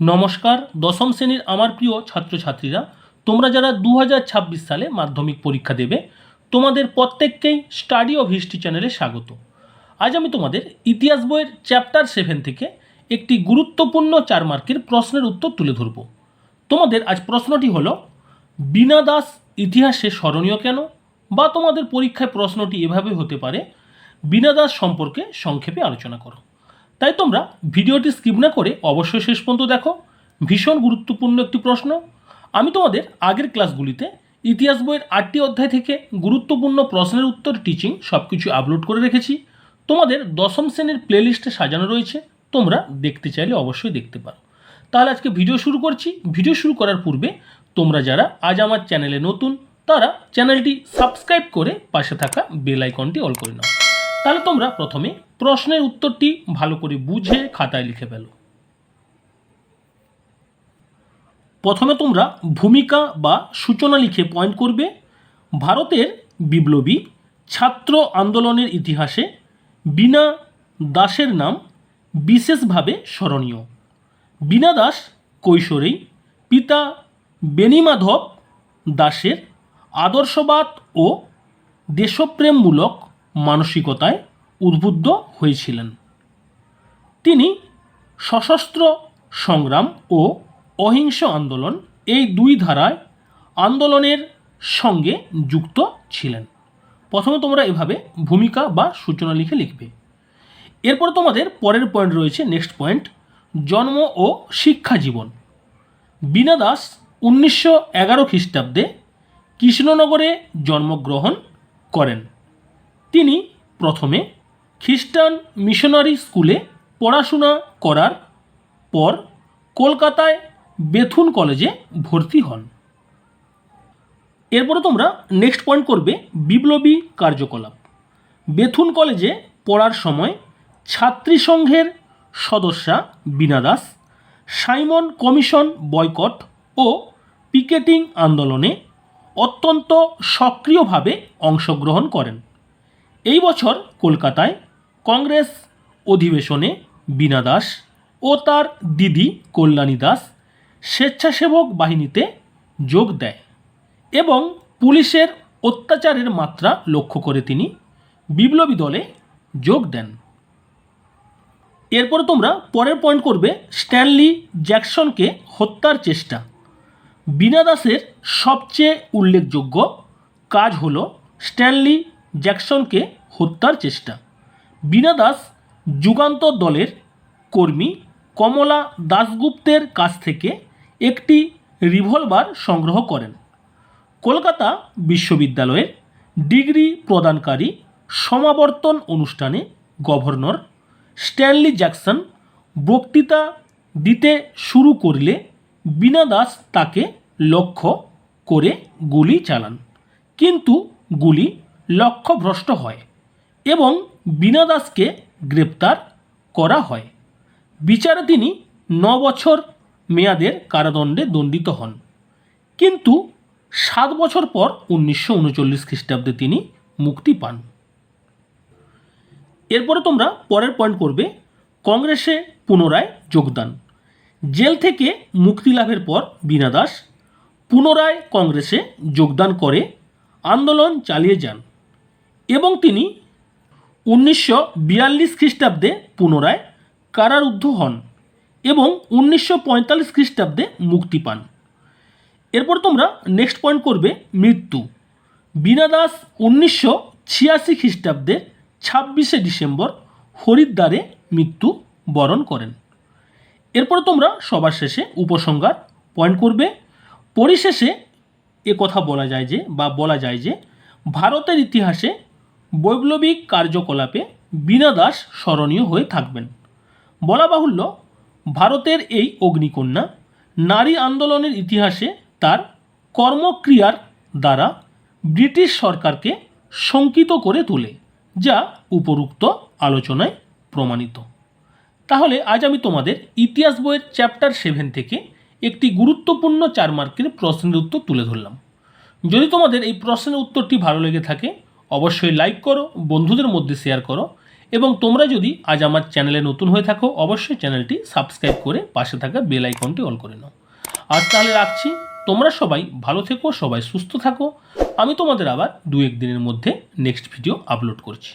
নমস্কার, দশম শ্রেণির আমার প্রিয় ছাত্রছাত্রীরা, তোমরা যারা দু হাজার ছাব্বিশ সালে মাধ্যমিক পরীক্ষা দেবে, তোমাদের প্রত্যেককেই স্টাডি অফ হিস্ট্রি চ্যানেলে স্বাগত। আজ আমি তোমাদের ইতিহাস বইয়ের চ্যাপ্টার সেভেন থেকে একটি গুরুত্বপূর্ণ চার মার্কের প্রশ্নের উত্তর তুলে ধরব। তোমাদের আজ প্রশ্নটি হলো বিনা দাস ইতিহাসে স্মরণীয় কেন? বা তোমাদের পরীক্ষায় প্রশ্নটি এভাবে হতে পারে বিনা দাস সম্পর্কে সংক্ষেপে আলোচনা করো। তাই তোমরা ভিডিওটি স্কিপ না করে অবশ্যই শেষ পর্যন্ত দেখো। ভীষণ গুরুত্বপূর্ণ একটি প্রশ্ন। আমি তোমাদের আগের ক্লাসগুলিতে ইতিহাস বইয়ের আটটি অধ্যায় থেকে গুরুত্বপূর্ণ প্রশ্নের উত্তর টিচিং সব কিছু আপলোড করে রেখেছি। তোমাদের দশম শ্রেণির প্লেলিস্টে সাজানো রয়েছে। তোমরা দেখতে চাইলে অবশ্যই দেখতে পারো। তাহলে আজকে ভিডিও শুরু করছি। ভিডিও শুরু করার পূর্বে তোমরা যারা আজ আমার চ্যানেলে নতুন, তারা চ্যানেলটি সাবস্ক্রাইব করে পাশে থাকা বেল আইকনটি অল করে নাও। তাহলে তোমরা প্রথমে প্রশ্নের উত্তরটি ভালো করে বুঝে খাতায় লিখে ফেলো। প্রথমে তোমরা ভূমিকা বা সূচনা লিখে পয়েন্ট করবে। ভারতের বিপ্লবী ছাত্র আন্দোলনের ইতিহাসে বিনা দাসের নাম বিশেষভাবে স্মরণীয়। বিনা দাস কৈশোরেই পিতা বেণীমাধব দাসের আদর্শবাদ ও দেশপ্রেমমূলক মানসিকতায় উদ্বুদ্ধ হয়েছিলেন। তিনি সশস্ত্র সংগ্রাম ও অহিংস আন্দোলন এই দুই ধারায় আন্দোলনের সঙ্গে যুক্ত ছিলেন। প্রথমে তোমরা এভাবে ভূমিকা বা সূচনা লিখে লিখবে। এরপর তোমাদের পরের পয়েন্ট রয়েছে নেক্সট পয়েন্ট জন্ম ও শিক্ষা জীবন। বীণা দাস উনিশশো এগারো খ্রিস্টাব্দে কৃষ্ণনগরে জন্মগ্রহণ করেন। তিনি প্রথমে খ্রিস্টান মিশনারি স্কুলে পড়াশোনা করার পর কলকাতায় বেথুন কলেজে ভর্তি হন। এরপরে তোমরা নেক্সট পয়েন্ট করবে বিপ্লবী কার্যকলাপ। বেথুন কলেজে পড়ার সময় ছাত্রী সংঘের সদস্যা Bina Das, Simon commission boycott ও পিকেটিং আন্দোলনে অত্যন্ত সক্রিয়ভাবে অংশগ্রহণ করেন। এই বছর কলকাতায় কংগ্রেস অধিবেশনে বীণা দাস ও তার দিদি কল্যাণী দাস স্বেচ্ছাসেবক বাহিনীতে যোগ দেয় এবং পুলিশের অত্যাচারের মাত্রা লক্ষ্য করে তিনি বিপ্লবী দলে যোগ দেন। এরপর তোমরা পরের পয়েন্ট করবে স্ট্যানলি জ্যাকসনকে হত্যার চেষ্টা। বীণা দাসের সবচেয়ে উল্লেখযোগ্য কাজ হলো স্ট্যানলি জ্যাকসনকে হত্যার চেষ্টা। বীণা দাস যুগান্তর দলের কর্মী কমলা দাশগুপ্তের কাছ থেকে একটি রিভলভার সংগ্রহ করেন। কলকাতা বিশ্ববিদ্যালয়ের ডিগ্রি প্রদানকারী সমাবর্তন অনুষ্ঠানে গভর্নর স্ট্যানলি জ্যাকসন বক্তৃতা দিতে শুরু করলে বীণা দাস তাকে লক্ষ্য করে গুলি চালান। কিন্তু গুলি লক্ষ্যভ্রষ্ট হয়। এবং বীণা দাসকে গ্রেপ্তার করা হয়। বিচারে তিনি ন বছর মেয়াদের কারাদণ্ডে দণ্ডিত হন। কিন্তু সাত বছর পর উনিশশো উনচল্লিশ খ্রিস্টাব্দে তিনি মুক্তি পান। এরপরে তোমরা পরের পয়েন্ট করবে, কংগ্রেসে পুনরায় যোগদান। জেল থেকে মুক্তি লাভের পর বীণা দাস পুনরায় কংগ্রেসে যোগদান করে আন্দোলন চালিয়ে যান এবং তিনি উনিশশো বিয়াল্লিশ খ্রিস্টাব্দে পুনরায় কারারুদ্ধ হন এবং উনিশশো পঁয়তাল্লিশ খ্রিস্টাব্দে মুক্তি পান। এরপর তোমরা নেক্সট পয়েন্ট করবে মৃত্যু। বীণা দাস উনিশশো ছিয়াশি খ্রিস্টাব্দে ছাব্বিশে ডিসেম্বর হরিদ্বারে মৃত্যু বরণ করেন। এরপর তোমরা সবার শেষে উপসংহার পয়েন্ট করবে। পরিশেষে এ কথা বলা যায় যে বা বলা যায় যে ভারতের ইতিহাসে বৈপ্লবিক কার্যকলাপে বীণা দাস স্মরণীয় হয়ে থাকবেন। বলা বাহুল্য, ভারতের এই অগ্নিকন্যা নারী আন্দোলনের ইতিহাসে তার কর্মক্রিয়ার দ্বারা ব্রিটিশ সরকারকে শঙ্কিত করে তোলে, যা উপরুক্ত আলোচনায় প্রমাণিত। তাহলে আজ আমি তোমাদের ইতিহাস বইয়ের চ্যাপ্টার সেভেন থেকে একটি গুরুত্বপূর্ণ চার মার্কের প্রশ্নের উত্তর তুলে ধরলাম। যদি তোমাদের এই প্রশ্নের উত্তরটি ভালো লেগে থাকে অবশ্যই লাইক করো, বন্ধুদের মধ্যে শেয়ার করো এবং তোমরা যদি আজ আমার চ্যানেলে নতুন হয়ে থাকো, অবশ্যই চ্যানেলটি সাবস্ক্রাইব করে পাশে থাকা বেল আইকনটি অল করে নাও। আজ তাহলে রাখছি, তোমরা সবাই ভালো থেকো, সবাই সুস্থ থাকো। আমি তোমাদের আবার দু এক দিনের মধ্যে নেক্সট ভিডিও আপলোড করছি।